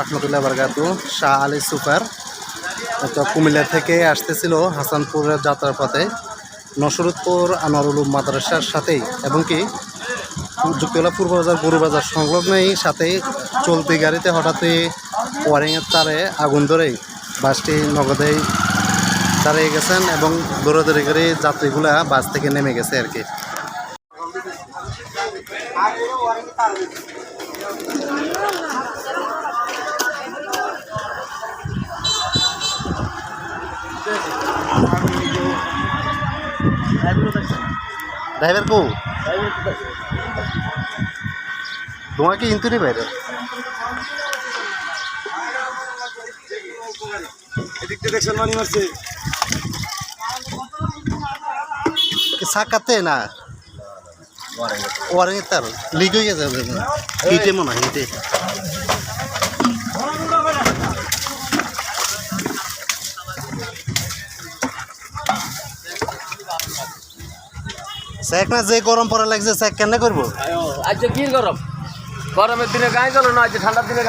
রহমতুল্লাহ বারকাতু। শাহ আলী সুপার তো কুমিল্লা থেকে আসতেছিল হাসানপুরের যাত্রার পথে। নসরুদপুর আনোয়ারুল মাদ্রাসার সাথেই এবং কি যুক্তিওলা পূর্ব বাজার, গরু বাজার সংলগ্নই সাথেই চলতি গাড়িতে হঠাৎই ওয়ারিংয়ের তারে আগুন ধরেই বাসটি নগদেই দাঁড়িয়ে গেছেন এবং দৌড়াদৌড়ি করে যাত্রীগুলা বাস থেকে নেমে গেছে আর কি। ড্রাইভার কো? তোমার কি ইন্তুনি বাইরে দেখছেন মানি মারছে। সাকাতে না? ওয়ারিং তার লিক হয়ে গেছে হিটে মনে হয় হিটে। স্যাক না যে গরম পড়া লাগছে স্যাক কেন করব? আজকে কি গরম? গরমের দিনে গায়ে চলো না আজকে ঠান্ডার দিনে